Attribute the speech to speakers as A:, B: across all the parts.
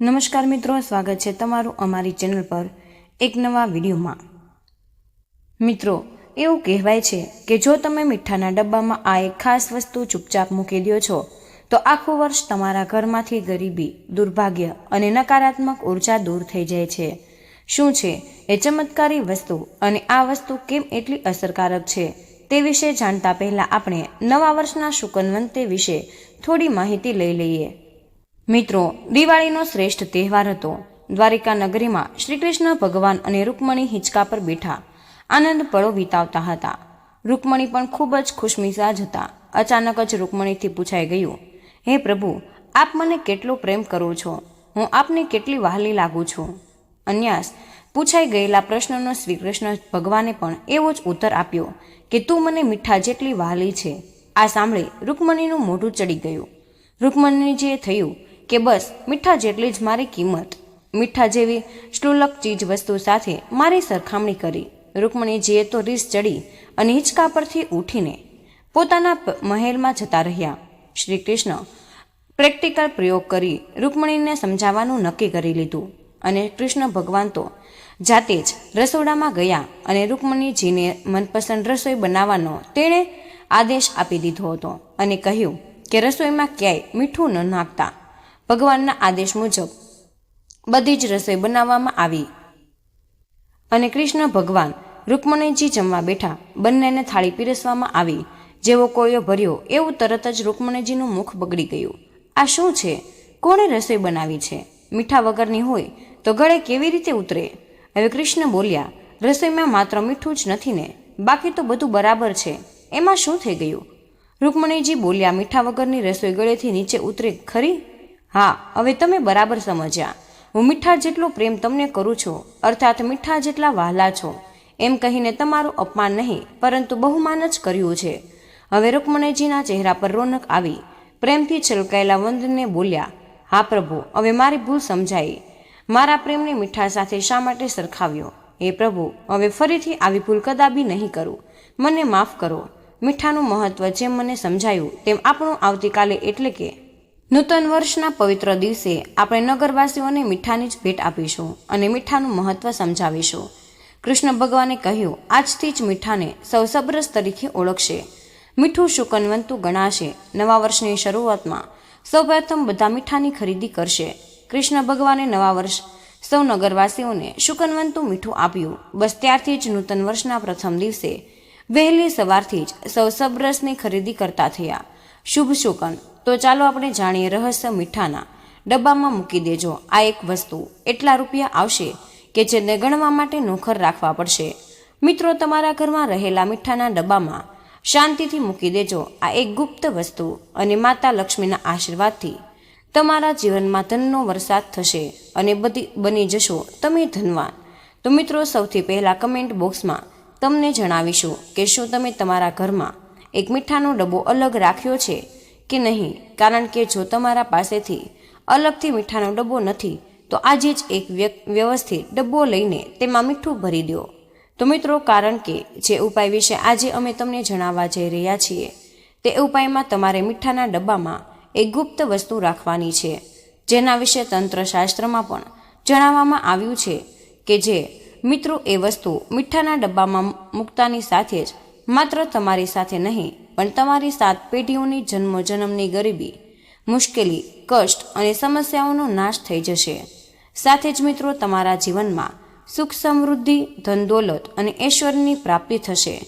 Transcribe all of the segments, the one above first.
A: નમસ્કાર મિત્રો, સ્વાગત છે તમારું અમારી ચેનલ પર એક નવા વિડીયોમાં. મિત્રો, એવું કહેવાય છે કે જો તમે મીઠાના ડબ્બામાં આ એક ખાસ વસ્તુ ચૂપચાપ મૂકી દો છો, તો આખું વર્ષ તમારા ઘરમાંથી ગરીબી, દુર્ભાગ્ય અને નકારાત્મક ઊર્જા દૂર થઈ જાય છે. શું છે? એ ચમત્કારી વસ્તુ અને આ વસ્તુ કેમ એટલી અસરકારક છે? તે વિશે જાણતા પહેલા આપણે નવા વર્ષના શુકનવંતે વિશે થોડી માહિતી લઈ લઈએ. મિત્રો, દિવાળીનો શ્રેષ્ઠ તહેવાર હતો. દ્વારિકા નગરીમાં શ્રી કૃષ્ણ ભગવાન અને રૂકમણી હિંચકા પર બેઠા. આનંદ પળો વિતાવતા હતા. રૂકમણી પણ ખૂબ જ ખુશમિજાજ હતા. અચાનક જ રૂકમણીથી પૂછાઈ ગયું, હે પ્રભુ, આપ મને કેટલો પ્રેમ કરો છો? હું આપને કેટલી વહાલી લાગુ છું? અન્યાસ, પૂછાઈ ગયેલા પ્રશ્નનો શ્રી કૃષ્ણ ભગવાને પણ એવો જ ઉત્તર આપ્યો કે, તું મને મીઠા જેટલી વહાલી છે. આ સાંભળી રૂકમણીનું મોઢું ચડી ગયું. રૂકમણીજીએ થયું કે બસ, મીઠા જેટલી જ મારી કિંમત. મીઠા જેવી શ્લુલક ચીજ વસ્તુ સાથે મારી સરખામણી કરી. રૂકમણીજીએ તો રીસ ચડી અને હિંચકા પરથી ઊઠીને પોતાના મહેલમાં જતા રહ્યા. શ્રી કૃષ્ણ પ્રેક્ટિકલ પ્રયોગ કરી રૂકમણીને સમજાવવાનું નક્કી કરી લીધું અને કૃષ્ણ ભગવાન તો જાતે જ રસોડામાં ગયા અને રૂકમણીજીને મનપસંદ રસોઈ બનાવવાનો તેણે આદેશ આપી દીધો હતો અને કહ્યું કે રસોઈમાં ક્યાંય મીઠું ન નાખતા. ભગવાનના આદેશ મુજબ બધી જ રસોઈ બનાવવામાં આવી. અને કૃષ્ણ ભગવાન રૂકમણીજી જમવા બેઠા બંનેને થાળી પીરસવામાં આવી. જેવો કોળિયો ભર્યો એવું તરત જ રૂકમણીજીનું મુખ બગડી ગયું. આ શું છે? કોણે રસોઈ બનાવી છે? મીઠા વગરની હોય તો ગળે કેવી રીતે ઉતરે? હવે કૃષ્ણ બોલ્યા, રસોઈમાં માત્ર મીઠું જ નથી ને, બાકી તો બધું બરાબર છે. એમાં શું થઈ ગયું? રૂકમણીજી બોલ્યા, મીઠા વગરની રસોઈ ગળેથી નીચે ઉતરે ખરી? હા, હવે તમે બરાબર સમજ્યા. હું મીઠા જેટલો પ્રેમ તમને કરું છું, અર્થાત મીઠા જેટલા વહાલા છો, એમ કહીને તમારું અપમાન નહીં, પરંતુ બહુમાન જ કર્યું છે. હવે રૂકમણીજીના ચહેરા પર રોનક આવી, પ્રેમથી છલકાયેલા વંદને બોલ્યા, હા પ્રભુ, હવે મારી ભૂલ સમજાઈ. મારા પ્રેમને મીઠા સાથે શા માટે સરખાવ્યો? હે પ્રભુ, હવે ફરીથી આવી ભૂલ કદાબી નહીં કરું. મને માફ કરો. મીઠાનું મહત્વ જેમ મને સમજાયું, તેમ આપણું આવતીકાલે એટલે કે નૂતન વર્ષના પવિત્ર દિવસે આપણે નગરવાસીઓને મીઠાની જ ભેટ આપીશું અને મીઠાનું મહત્વ સમજાવીશું. કૃષ્ણ ભગવાને કહ્યું, આજથી જ મીઠાને સૌ સબરસ તરીકે ઓળખશે. મીઠું શુકનવંતું ગણાશે. નવા વર્ષની શરૂઆતમાં સૌપ્રથમ બધા મીઠાની ખરીદી કરશે. કૃષ્ણ ભગવાને નવા વર્ષ સૌ નગરવાસીઓને શુકનવંતું મીઠું આપ્યું. બસ ત્યારથી જ નૂતન વર્ષના પ્રથમ દિવસે વહેલી સવારથી જ સૌ સબરસની ખરીદી કરતા થયા. શુભ શુકન. તો ચાલો આપણે જાણીએ રહસ્ય મીઠાના. ડબ્બામાં મૂકી દેજો. આ એક વસ્તુ. એટલા રૂપિયા આવશે કે જેને ગણવા માટે નોખર રાખવા પડશે. મિત્રો, તમારા ઘરમાં રહેલા મીઠાના ડબ્બામાં શાંતિથી મૂકી દેજો. આ એક ગુપ્ત વસ્તુ અને માતા લક્ષ્મીના આશીર્વાદથી તમારા જીવનમાં ધનનો વરસાદ થશે અને બધી બની જશો. તમે ધનવાન. તો મિત્રો, સૌથી પહેલાં કમેન્ટ બોક્સમાં તમને જણાવીશું કે શું તમે તમારા ઘરમાં એક મીઠાનો ડબ્બો અલગ રાખ્યો છે કે નહીં? કારણ કે જો તમારા પાસેથી અલગથી મીઠાનો ડબ્બો નથી, તો આજે જ એક વ્ય- વ્યવસ્થિત ડબ્બો લઈને તેમાં મીઠું ભરી દો. તો મિત્રો, કારણ કે જે ઉપાય વિશે આજે અમે તમને જણાવવા જઈ રહ્યા છીએ, તે ઉપાયમાં તમારે મીઠાના ડબ્બામાં એક ગુપ્ત વસ્તુ રાખવાની છે, જેના વિશે તંત્રશાસ્ત્રમાં પણ જણાવવામાં આવ્યું છે કે જે મિત્રો, એ વસ્તુ મીઠાના ડબ્બામાં મૂકતાની સાથે જ માત્ર તમારી સાથે નહીં, પણ તમારી સાત પેઢીઓની જન્મો જન્મની ગરીબી, મુશ્કેલી, કષ્ટ અને સમસ્યાઓનો નાશ થઈ જશે. સાથે જ મિત્રો, તમારા જીવનમાં સુખ સમૃદ્ધિ, ધન દોલત અને ઐશ્વર્યની પ્રાપ્તિ થશે.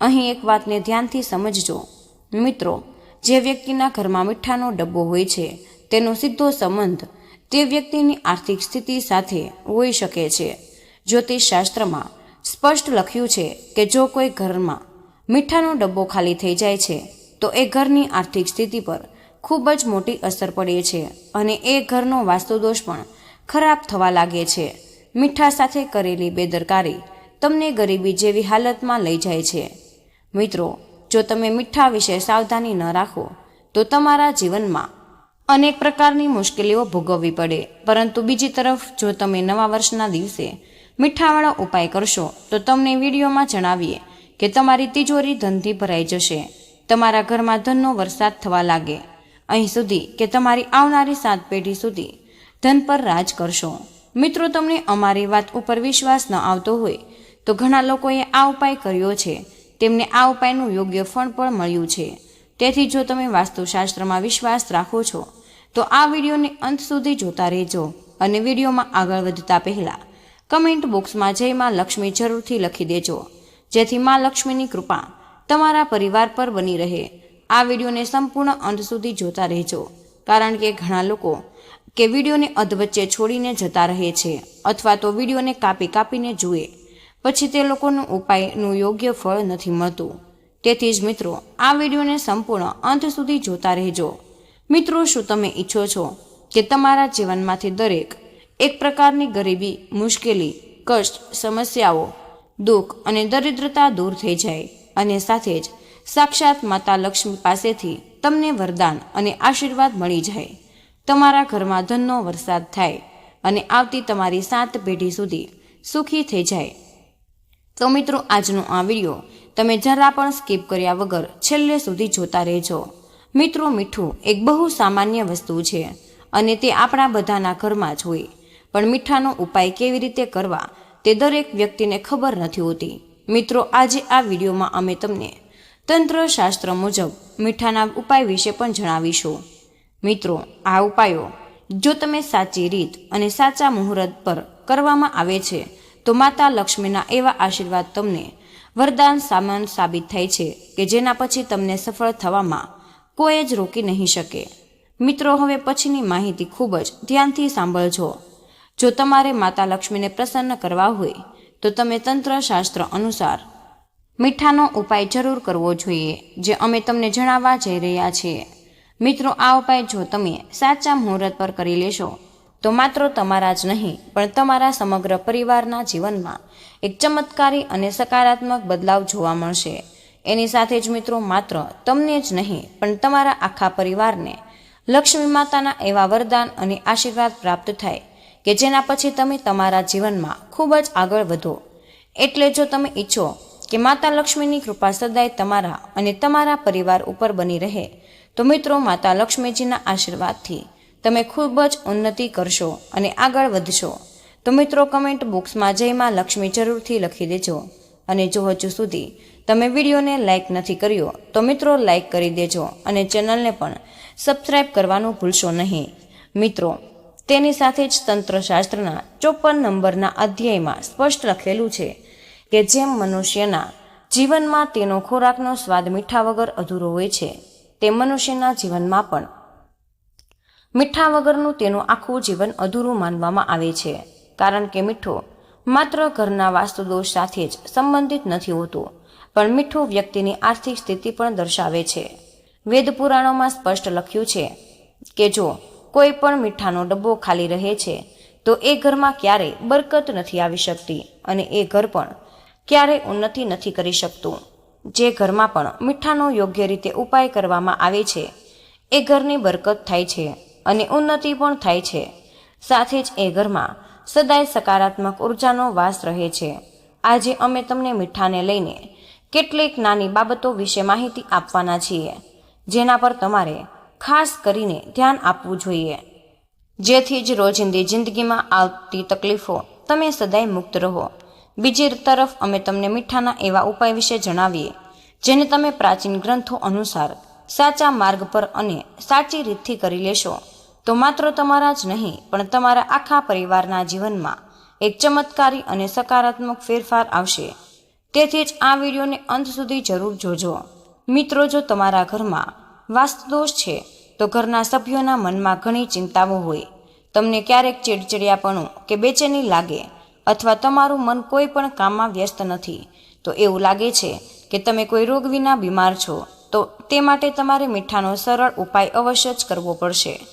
A: અહીં એક વાતને ધ્યાનથી સમજજો. મિત્રો, જે વ્યક્તિના ઘરમાં મીઠાનો ડબ્બો હોય છે, તેનો સીધો સંબંધ તે વ્યક્તિની આર્થિક સ્થિતિ સાથે હોઈ શકે છે. જ્યોતિષશાસ્ત્રમાં સ્પષ્ટ લખ્યું છે કે જો કોઈ ઘરમાં મીઠાનો ડબ્બો ખાલી થઈ જાય છે, તો એ ઘરની આર્થિક સ્થિતિ પર ખૂબ જ મોટી અસર પડે છે અને એ ઘરનો વાસ્તુદોષ પણ ખરાબ થવા લાગે છે. મીઠા સાથે કરેલી બેદરકારી તમને ગરીબી જેવી હાલતમાં લઈ જાય છે. મિત્રો, જો તમે મીઠા વિશે સાવધાની ન રાખો, તો તમારા જીવનમાં અનેક પ્રકારની મુશ્કેલીઓ ભોગવવી પડે. પરંતુ બીજી તરફ, જો તમે નવા વર્ષના દિવસે મીઠાવાળા ઉપાય કરશો, તો તમને વિડીયોમાં જણાવીએ કે તમારી તિજોરી ધનથી ભરાઈ જશે. તમારા ઘરમાં ધનનો વરસાદ થવા લાગે. અહીં સુધી કે તમારી આવનારી સાત પેઢી સુધી ધન પર રાજ કરશો. મિત્રો, તમને અમારી વાત ઉપર વિશ્વાસ ન આવતો હોય, તો ઘણા લોકોએ આ ઉપાય કર્યો છે. તેમને આ ઉપાયનું યોગ્ય ફળ પણ મળ્યું છે. તેથી જો તમે વાસ્તુશાસ્ત્રમાં વિશ્વાસ રાખો છો, તો આ વિડીયોને અંત સુધી જોતા રહેજો અને વિડીયોમાં આગળ વધતા પહેલાં કમેન્ટ બોક્સમાં જયમાં લક્ષ્મી જરૂરથી લખી દેજો. જેથી માં લક્ષ્મીની કૃપા તમારા પરિવાર પર બની રહે. આ વિડીયોને સંપૂર્ણ અંત સુધી જોતા રહેજો, કારણ કે ઘણા લોકો કે વિડીયોને અધવચ્ચે છોડીને જતા રહે છે, અથવા તો વિડીયોને કાપી કાપીને જુએ. પછી તે લોકોનું ઉપાયનું યોગ્ય ફળ નથી મળતું. તેથી જ મિત્રો, આ વિડીયોને સંપૂર્ણ અંત સુધી જોતા રહેજો. મિત્રો, શું તમે ઈચ્છો છો કે તમારા જીવનમાંથી દરેક એક પ્રકારની ગરીબી, મુશ્કેલી, કષ્ટ, સમસ્યાઓ દુઃખ અને દરિદ્રતા દૂર થઈ જાય અને સાથે જ સાક્ષાત માતા લક્ષ્મી પાસેથી તમને વરદાન અને આશીર્વાદ મળી જાય. તમારા ઘરમાં ધનનો વરસાદ થાય અને આવતી તમારી સાત પેઢી સુધી સુખી થઈ જાય. તો મિત્રો, આજનો આ વીડિયો તમે જરા પણ સ્કીપ કર્યા વગર છેલ્લે સુધી જોતા રહેજો. મિત્રો, મીઠું એક બહુ સામાન્ય વસ્તુ છે અને તે આપણા બધાના ઘરમાં જ હોય. પણ મીઠાનો ઉપાય કેવી રીતે કરવા તે દરેક વ્યક્તિને ખબર નથી હોતી. મિત્રો, આજે આ વિડીયોમાં અમે તમને તંત્રશાસ્ત્ર મુજબ મીઠાના ઉપાય વિશે પણ જણાવીશું. મિત્રો, આ ઉપાયો જો તમે સાચી રીત અને સાચા મુહૂર્ત પર કરવામાં આવે છે, તો માતા લક્ષ્મીના એવા આશીર્વાદ તમને વરદાન સામાન સાબિત થાય છે કે જેના પછી તમને સફળ થવામાં કોઈ જ રોકી નહીં શકે. મિત્રો, હવે પછીની માહિતી ખૂબ જ ધ્યાનથી સાંભળજો. જો તમારે માતા લક્ષ્મીને પ્રસન્ન કરવા હોય, તો તમે તંત્રશાસ્ત્ર અનુસાર મીઠાનો ઉપાય જરૂર કરવો જોઈએ, જે અમે તમને જણાવવા જઈ રહ્યા છીએ. મિત્રો, આ ઉપાય જો તમે સાચા મુહૂર્ત પર કરી લેશો, તો માત્ર તમારા જ નહીં, પણ તમારા સમગ્ર પરિવારના જીવનમાં એક ચમત્કારી અને સકારાત્મક બદલાવ જોવા મળશે. એની સાથે જ મિત્રો, માત્ર તમને જ નહીં, પણ તમારા આખા પરિવારને લક્ષ્મી માતાના એવા વરદાન અને આશીર્વાદ પ્રાપ્ત થાય. કે જેના પછી તમે તમારા જીવનમાં ખૂબ જ આગળ વધો. એટલે જો તમે ઈચ્છો કે માતા લક્ષ્મીની કૃપા સદાય તમારા અને તમારા પરિવાર ઉપર બની રહે, તો મિત્રો માતા લક્ષ્મીજીના આશીર્વાદથી તમે ખૂબ જ ઉન્નતિ કરશો અને આગળ વધશો. તો મિત્રો કમેન્ટ બોક્સમાં જયમાં લક્ષ્મી જરૂરથી લખી દેજો. અને જો હજુ સુધી તમે વિડીયોને લાઇક નથી કર્યો, તો મિત્રો લાઇક કરી દેજો અને ચેનલને પણ સબસ્ક્રાઈબ કરવાનું ભૂલશો નહીં. મિત્રો તેની સાથે જ તંત્રશાસ્ત્રના ચોપન નંબરના અધ્યાયમાં સ્પષ્ટ લખેલું છે કે જેમ મનુષ્યના જીવનમાં તેનો ખોરાકનો સ્વાદ મીઠા વગર અધૂરો હોય છે તે મનુષ્યના જીવનમાં પણ. મીઠા વગરનું તેનું આખું જીવન અધૂરું માનવામાં આવે છે, કારણ કે મીઠો માત્ર ઘરના વાસ્તુદોષ સાથે જ સંબંધિત નથી હોતું, પણ મીઠું વ્યક્તિની આર્થિક સ્થિતિ પણ દર્શાવે છે. વેદ પુરાણોમાં સ્પષ્ટ લખ્યું છે કે જો કોઈ પણ મીઠાનો ડબ્બો ખાલી રહે છે, તો એ ઘરમાં ક્યારેય બરકત નથી આવી શકતી અને એ ઘર પણ ક્યારેય ઉન્નતિ નથી કરી શકતું. જે ઘરમાં પણ મીઠાનો યોગ્ય રીતે ઉપાય કરવામાં આવે છે, એ ઘરની બરકત થાય છે અને ઉન્નતિ પણ થાય છે. સાથે જ એ ઘરમાં સદાય સકારાત્મક ઉર્જાનો વાસ રહે છે. આજે અમે તમને મીઠાને લઈને કેટલીક નાની બાબતો વિશે માહિતી આપવાના છીએ, જેના પર તમારે ખાસ કરીને ધ્યાન આપવું જોઈએ. જેથી જ રોજિંદી જિંદગીમાં આવતી તકલીફો તમે સદાય મુક્ત રહો. બીજી તરફ અમે તમને મીઠાના એવા ઉપાય વિશે જણાવીએ, જેને તમે પ્રાચીન ગ્રંથો અનુસાર સાચા માર્ગ પર અને સાચી રીતથી કરી લેશો. તો માત્ર તમારા જ નહીં, પણ તમારા આખા પરિવારના જીવનમાં એક ચમત્કારી અને સકારાત્મક ફેરફાર આવશે. તેથી જ આ વિડીયોને અંત સુધી જરૂર જોજો. મિત્રો, જો તમારા ઘરમાં વાસ્તુદોષ છે. તો ઘરના સભ્યોના મનમાં ઘણી ચિંતાઓ હોય. તમને ક્યારેક ચીડચીડિયાપણું કે બેચેની લાગે અથવા તમારું મન કોઈ પણ કામમાં વ્યસ્ત નથી. તો એવું લાગે છે કે તમે કોઈ રોગ વિના બીમાર છો. તો તે માટે તમારે મીઠાનો સરળ ઉપાય અવશ્ય જ કરવો પડશે.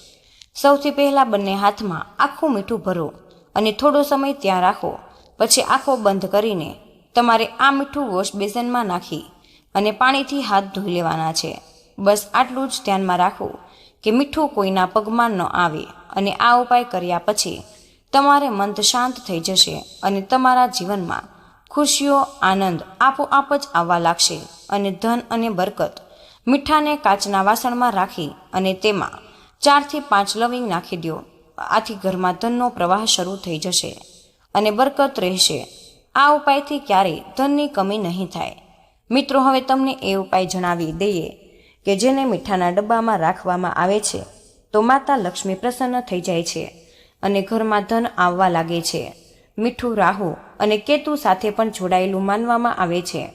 A: સૌથી પહેલાં બંને હાથમાં આખું મીઠું ભરો અને થોડો સમય ત્યાં રાખો. પછી આંખો બંધ કરીને તમારે આ મીઠું વોશ બેસનમાં નાખી અને પાણીથી હાથ ધોઈ લેવાના છે. બસ આટલું જ ધ્યાનમાં રાખવું કે મીઠું કોઈના પગમાં ન આવે અને આ ઉપાય કર્યા પછી તમારે મન શાંત થઈ જશે અને તમારા જીવનમાં ખુશીઓ, આનંદ આપોઆપ જ આવવા લાગશે અને ધન અને બરકત મીઠાને કાચના વાસણમાં રાખી અને તેમાં ચારથી પાંચ લવિંગ નાખી દો આથી ઘરમાં ધનનો પ્રવાહ શરૂ થઈ જશે અને બરકત રહેશે. આ ઉપાયથી ક્યારેય ધનની કમી નહીં થાય. મિત્રો, હવે તમને એ ઉપાય જણાવી દઈએ કે જેને મીઠાના ડબ્બામાં રાખવામાં આવે છે, તો માતા લક્ષ્મી પ્રસન્ન થઈ જાય છે અને ઘરમાં ધન આવવા લાગે છે. મીઠું રાહુ અને કેતુ સાથે પણ જોડાયેલું માનવામાં આવે છે.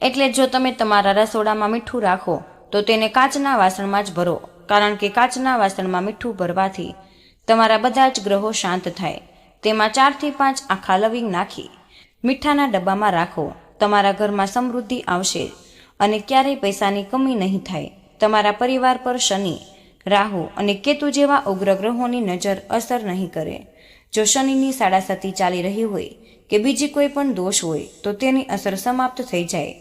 A: એટલે જો તમે તમારા રસોડામાં મીઠું રાખો, તો તેને કાચના વાસણમાં જ ભરો, કારણ કે કાચના વાસણમાં મીઠું ભરવાથી તમારા બધા જ ગ્રહો શાંત થાય. તેમાં ચારથી પાંચ આખા લવિંગ નાખી મીઠાના ડબ્બામાં રાખો, તમારા ઘરમાં સમૃદ્ધિ આવશે. અને ક્યારેય પૈસાની કમી નહીં થાય. તમારા પરિવાર પર શનિ, રાહુ અને કેતુ જેવા ઉગ્ર ગ્રહોની નજર અસર નહીં કરે. જો શનિની સાડાસતી ચાલી રહી હોય કે બીજી કોઈ પણ દોષ હોય, તો તેની અસર સમાપ્ત થઈ જાય.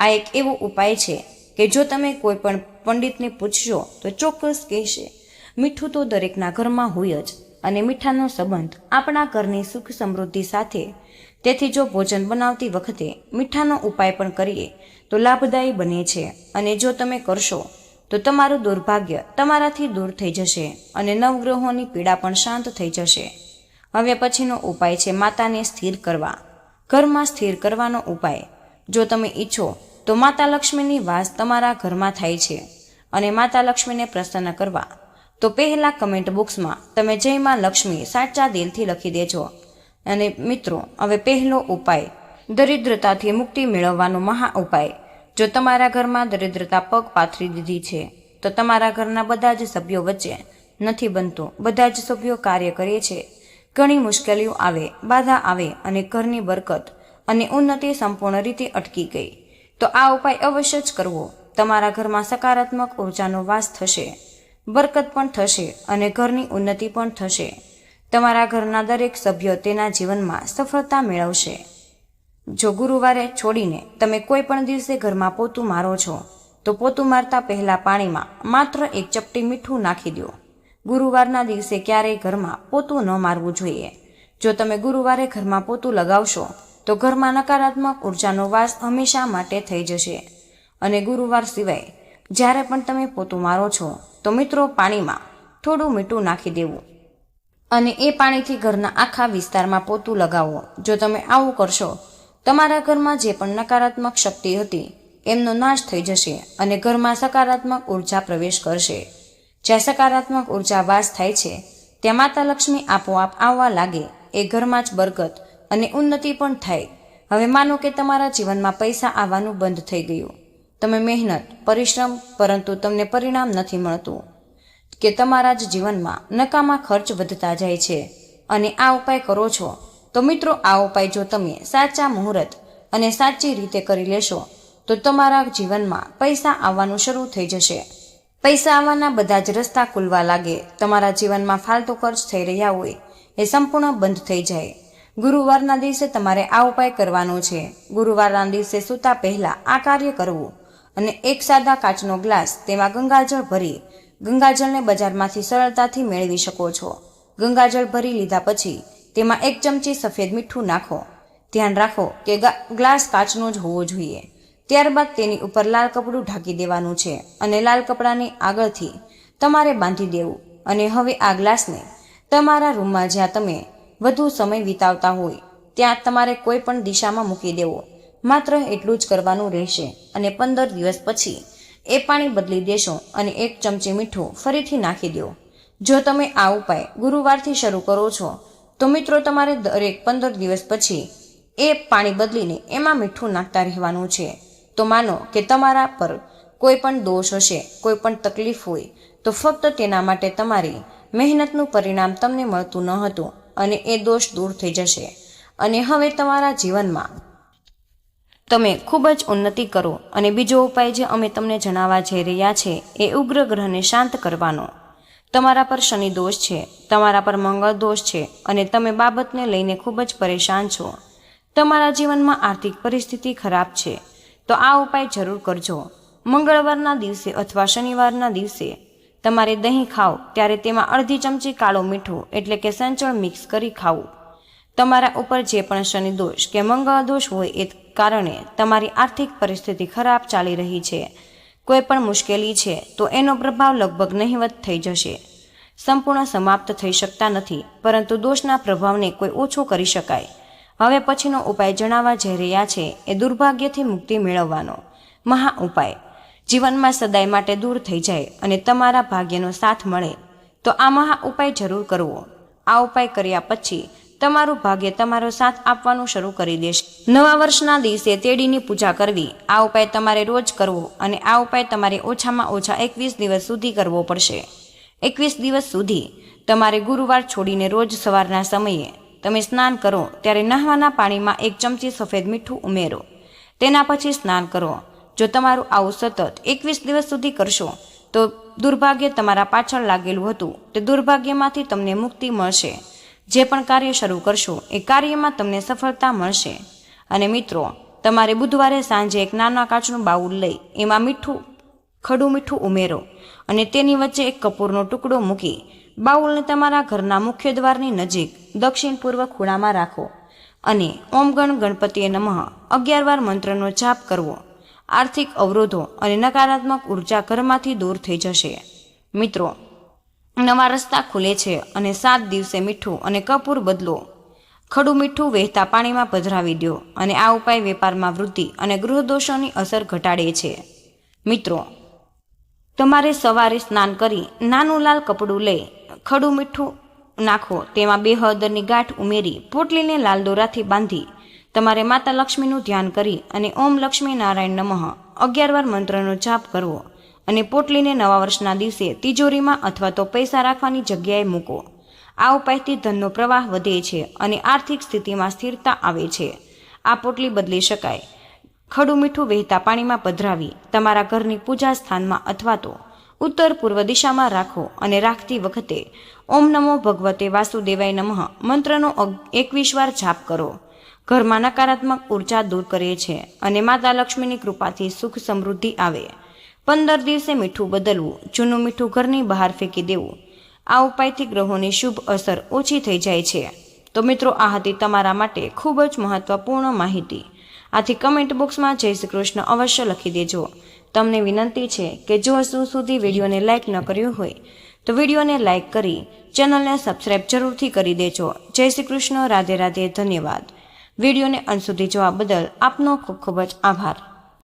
A: આ એક એવો ઉપાય છે કે જો તમે કોઈ પણ પંડિતને પૂછશો, તો ચોક્કસ કહેશે, મીઠું તો દરેકના ઘરમાં હોય જ. અને મીઠાનો સંબંધ આપણા ઘરની સુખ સમૃદ્ધિ સાથે. તેથી જો ભોજન બનાવતી વખતે મીઠાનો ઉપાય પણ કરીએ, તો લાભદાયી બને છે. અને જો તમે કરશો, તો તમારું દુર્ભાગ્ય તમારાથી દૂર થઈ જશે અને નવગ્રહોની પીડા પણ શાંત થઈ જશે. હવે પછીનો ઉપાય છે માતાને સ્થિર કરવા. ઘરમાં સ્થિર કરવાનો ઉપાય. જો તમે ઈચ્છો, તો માતા લક્ષ્મીની વાસ તમારા ઘરમાં થાય છે. અને માતા લક્ષ્મીને પ્રસન્ન કરવા. તો પહેલા કમેન્ટ બોક્સમાં તમે જય માં લક્ષ્મી સાચા દિલથી લખી દેજો. અને મિત્રો, હવે પહેલો ઉપાય. દરિદ્રતાથી મુક્તિ મેળવવાનો મહા ઉપાય. જો તમારા ઘરમાં દરિદ્રતા પગ પાથરી દીધી છે, તો તમારા ઘરના બધા જ સભ્યો વચ્ચે નથી બનતું. બધા જ સભ્યો કાર્ય કરે છે. ઘણી મુશ્કેલીઓ આવે, બાધા આવે અને ઘરની બરકત અને ઉન્નતિ સંપૂર્ણ રીતે અટકી ગઈ. તો આ ઉપાય અવશ્ય જ કરવો. તમારા ઘરમાં સકારાત્મક ઉર્જાનો વાસ થશે. બરકત પણ થશે અને ઘરની ઉન્નતિ પણ થશે. તમારા ઘરના દરેક સભ્યો તેના જીવનમાં સફળતા મેળવશે. જો ગુરુવારે છોડીને તમે કોઈ પણ દિવસે ઘરમાં પોતું મારો છો, તો પોતું મારતા પહેલાં પાણીમાં માત્ર એક ચપટી મીઠું નાખી દો. ગુરુવારના દિવસે ક્યારેય ઘરમાં પોતું ન મારવું જોઈએ. જો તમે ગુરુવારે ઘરમાં પોતું લગાવશો, તો ઘરમાં નકારાત્મક ઉર્જાનો વાસ હંમેશા માટે થઈ જશે. અને ગુરુવાર સિવાય, જ્યારે પણ તમે પોતું મારો છો તો મિત્રો પાણીમાં થોડું મીઠું નાખી દેવું. અને એ પાણીથી ઘરના આખા વિસ્તારમાં પોતું લગાવો. જો તમે આવું કરશો, તમારા ઘરમાં જે પણ નકારાત્મક શક્તિ હતી, એમનો નાશ થઈ જશે અને ઘરમાં સકારાત્મક ઊર્જા પ્રવેશ કરશે. જ્યાં સકારાત્મક ઊર્જા વાસ થાય છે, ત્યાં માતા લક્ષ્મી આપોઆપ આવવા લાગે, એ ઘરમાં જ બરકત અને ઉન્નતિ પણ થાય. હવે માનો કે તમારા જીવનમાં પૈસા આવવાનું બંધ થઈ ગયું. તમે મહેનત, પરિશ્રમ, પરંતુ તમને પરિણામ નથી મળતું. કે તમારા જ જીવનમાં નકામા ખર્ચ વધતા જાય છે. અને આ ઉપાય કરો છો. તો મિત્રો, આ ઉપાય જો તમે સાચા મુહૂર્ત અને સાચી રીતે કરી લેશો, તો તમારા જીવનમાં પૈસા આવવાનું શરૂ થઈ જશે. પૈસા આવવાના બધા જ રસ્તા ખુલવા લાગે. તમારા જીવનમાં ફાલતુ ખર્ચ થઈ રહ્યા હોય, એ સંપૂર્ણ બંધ થઈ જાય. ગુરુવારના દિવસે તમારે આ ઉપાય કરવાનો છે. ગુરુવારના દિવસે સૂતા પહેલા આ કાર્ય કરવું. અને એક સાદા કાચનો ગ્લાસ તેમાં ગંગાજળ ભરી ગંગાજળને બજારમાંથી સરળતાથી મેળવી શકો છો. ગંગાજળ ભરી લીધા પછી તેમાં એક ચમચી સફેદ મીઠું નાખો. ધ્યાન રાખો કે ગ્લાસ કાચનો જ હોવો જોઈએ. ત્યારબાદ તેની ઉપર લાલ કપડું ઢાંકી દેવાનું છે અને લાલ કપડાની આગળથી તમારે બાંધી દેવું. અને હવે આ ગ્લાસને તમારા રૂમમાં જ્યાં તમે વધુ સમય વિતાવતા હોય, ત્યાં તમારે કોઈ પણ દિશામાં મૂકી દેવો. માત્ર એટલું જ કરવાનું રહેશે. અને પંદર દિવસ પછી એ પાણી બદલી દેશો અને એક ચમચી મીઠું ફરીથી નાખી દો. જો તમે આ ઉપાય ગુરુવારથી શરૂ કરો છો, તો મિત્રો તમારે દરેક પંદર દિવસ પછી એ પાણી બદલીને એમાં મીઠું નાખતા રહેવાનું છે. તો માનો કે તમારા પર કોઈ પણ દોષ હશે, કોઈ પણ તકલીફ હોય, તો ફક્ત તેના માટે તમારી મહેનતનું પરિણામ તમને મળતું ન હતું અને એ દોષ દૂર થઈ જશે. અને હવે તમારા જીવનમાં તમે ખૂબ જ ઉન્નતિ કરો અને બીજો ઉપાય જે અમે તમને જણાવવા જઈ રહ્યા છે, એ ઉગ્ર ગ્રહને શાંત કરવાનો. તમારા પર શનિ દોષ છે, તમારા પર મંગળ દોષ છે અને તમે બાબતને લઈને ખૂબ જ પરેશાન છો. તમારા જીવનમાં આર્થિક પરિસ્થિતિ ખરાબ છે, તો આ ઉપાય જરૂર કરજો. મંગળવારના દિવસે અથવા શનિવારના દિવસે તમારે દહીં ખાઓ, ત્યારે તેમાં અડધી ચમચી કાળો મીઠું, એટલે કે સંચળ મિક્સ કરી ખાવું. તમારા ઉપર જે પણ શનિ દોષ કે મંગળ દોષ હોય, એ કારણે તમારી આર્થિક પરિસ્થિતિ ખરાબ ચાલી રહી છે. કોઈ પણ મુશ્કેલી છે તો એનો પ્રભાવ લગભગ નહિવત થઈ જશે. સંપૂર્ણ સમાપ્ત થઈ શકતા નથી, પરંતુ દોષના પ્રભાવને કોઈ ઓછો કરી શકાય. હવે પછીનો ઉપાય જણાવવા જઈ રહ્યા છે એ દુર્ભાગ્યથી મુક્તિ મેળવવાનો. મહા ઉપાય. જીવનમાં સદાય માટે દૂર થઈ જાય અને તમારા ભાગ્યનો સાથ મળે. તો આ મહા ઉપાય જરૂર કરવો. આ ઉપાય કર્યા પછી તમારું ભાગ્ય તમારો સાથ આપવાનું શરૂ કરી દેશે. નવા વર્ષના દિવસે તેડીની પૂજા કરવી. આ ઉપાય તમારે રોજ કરવો અને આ ઉપાય તમારે ઓછામાં ઓછા એકવીસ દિવસ સુધી કરવો પડશે. એકવીસ દિવસ સુધી. તમારે ગુરુવાર છોડીને રોજ સવારના સમયે તમે સ્નાન કરો, ત્યારે નહાવાના પાણીમાં એક ચમચી સફેદ મીઠું ઉમેરો. તેના પછી સ્નાન કરો. જો તમારું આવું સતત એકવીસ દિવસ સુધી કરશો, તો દુર્ભાગ્ય તમારા પાછળ લાગેલું હતું. તે દુર્ભાગ્યમાંથી તમને મુક્તિ મળશે. જે પણ કાર્ય શરૂ કરશો, એ કાર્યમાં તમને સફળતા મળશે. અને મિત્રો, તમારે બુધવારે સાંજે એક નાના કાચનું બાઉલ લઈ એમાં મીઠું, ખડું મીઠું ઉમેરો અને તેની વચ્ચે એક કપૂરનો ટુકડો મૂકી બાઉલને તમારા ઘરના મુખ્ય દ્વારની નજીક દક્ષિણ પૂર્વ ખૂણામાં રાખો અને ઓમ ગણ ગણપતિએ નમઃ અગિયાર વાર મંત્રનો જાપ કરવો. આર્થિક અવરોધો અને નકારાત્મક ઊર્જા ઘરમાંથી દૂર થઈ જશે. મિત્રો નવા રસ્તા ખુલે છે અને સાત દિવસે મીઠું અને કપૂર બદલો. ખડું મીઠું વહેતા પાણીમાં પધરાવી દો અને આ ઉપાય વેપારમાં વૃદ્ધિ અને ગૃહદોષોની અસર ઘટાડે છે. મિત્રો, તમારે સવારે સ્નાન કરી નાનું લાલ કપડું લઈ ખડું મીઠું નાખો. તેમાં બે હળદરની ગાંઠ ઉમેરી પોટલીને લાલ દોરાથી બાંધી તમારે માતા લક્ષ્મીનું ધ્યાન કરી અને ઓમ લક્ષ્મી નારાયણ નમઃ અગિયાર વાર મંત્રનો જાપ કરવો. અને પોટલીને નવા વર્ષના દિવસે તિજોરીમાં અથવા તો પૈસા રાખવાની જગ્યાએ મૂકો. આ ઉપાયથી ધનનો પ્રવાહ વધે છે અને આર્થિક સ્થિતિમાં સ્થિરતા આવે છે. આ પોટલી બદલી શકાય. ખડું મીઠું વહેતા પાણીમાં પધરાવી, તમારા ઘરની પૂજા સ્થાનમાં અથવા તો ઉત્તર પૂર્વ દિશામાં રાખો અને રાખતી વખતે ઓમ નમો ભગવતે વાસુદેવાય નમઃ મંત્રનો એકવીસ વાર જાપ કરો. ઘરમાં નકારાત્મક ઊર્જા દૂર કરે છે અને માતા લક્ષ્મીની કૃપાથી સુખ સમૃદ્ધિ આવે. પંદર દિવસે મીઠું બદલવું જૂનું મીઠું ઘરની બહાર ફેંકી દેવું. આ ઉપાયથી ગ્રહોની શુભ અસર ઓછી થઈ જાય છે. તો મિત્રો, આ હતી તમારા માટે ખૂબ જ મહત્વપૂર્ણ માહિતી. આથી કમેન્ટ બોક્સમાં જય શ્રી કૃષ્ણ અવશ્ય લખી દેજો. તમને વિનંતી છે કે જો હજુ સુધી વિડીયોને લાઇક ન કર્યું હોય, તો વિડીયોને લાઇક કરી ચેનલને સબસ્ક્રાઇબ જરૂરથી કરી દેજો. જય શ્રી કૃષ્ણ, રાધે રાધે, ધન્યવાદ. વિડીયોને અંત સુધી જોવા બદલ આપનો ખૂબ ખૂબ જ આભાર.